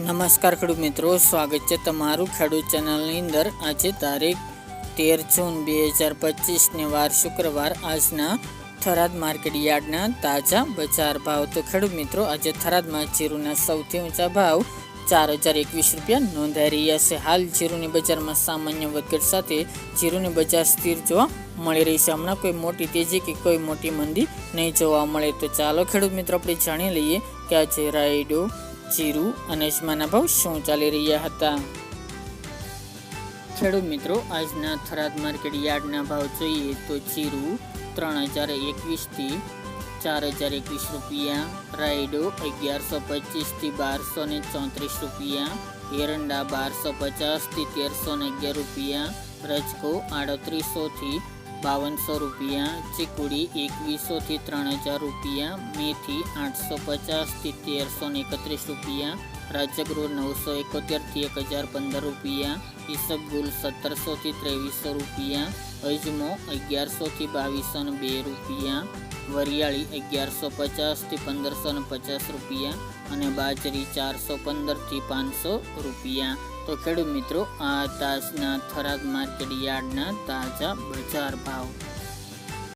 નમસ્કાર ખેડૂત મિત્રો, સ્વાગત છે તમારું ખેડૂત ચેનલની અંદર. આજે તારીખ તેર જૂન બે હજાર પચીસને વાર શુક્રવાર, આજના થરાદ માર્કેટ યાર્ડના તાજા બજાર ભાવ. તો ખેડૂત મિત્રો, આજે થરાદમાં જીરુના સૌથી ઊંચા ભાવ ચાર હજાર એકવીસ રૂપિયા નોંધાઈ રહ્યા છે. હાલ જીરુની બજારમાં સામાન્ય વધઘટ સાથે જીરુની બજાર સ્થિર જોવા મળી રહી છે. હમણાં કોઈ મોટી તેજી કે કોઈ મોટી મંદી નહીં જોવા મળે. તો ચાલો ખેડૂત મિત્રો, આપણે જાણી લઈએ કે આજે રાયડો જીરું અને અજમાના ભાવ શું ચાલી રહ્યા હતા? ખેડૂત મિત્રો, આજના થરાદ માર્કેટ યાર્ડના ભાવ જોઈએ તો જીરું ત્રણ હજાર એકવીસથી ચાર હજાર એકવીસ રૂપિયા, રાયડો અગિયારસો પચીસથી બારસો ને ચોત્રીસ રૂપિયા, એરંડા બારસો પચાસથી તેરસો ને અગિયાર રૂપિયા, રજકો આડત્રીસોથી બાવનસો રૂપિયા ચીકુડી એકવીસોથી ત્રણ હજાર રૂપિયા મેથી આઠસો પચાસથી તેરસો ને એકત્રીસ રૂપિયા રાજગૃહ નવસો એકોતેરથી એક હજાર પંદર રૂપિયા ઈસબગુલ સત્તરસોથી ત્રેવીસો રૂપિયા, અજમો અગિયારસોથી બાવીસો ને બે રૂપિયા, વરિયાળી અગિયારસો પચાસથી પંદરસો ને પચાસ રૂપિયા અને બાજરી ચારસો પંદરથી પાંચસો રૂપિયા. તો ખેડૂત મિત્રો, આ તાજના થરાદ માર્કેટ યાર્ડના તાજા બજાર ભાવ.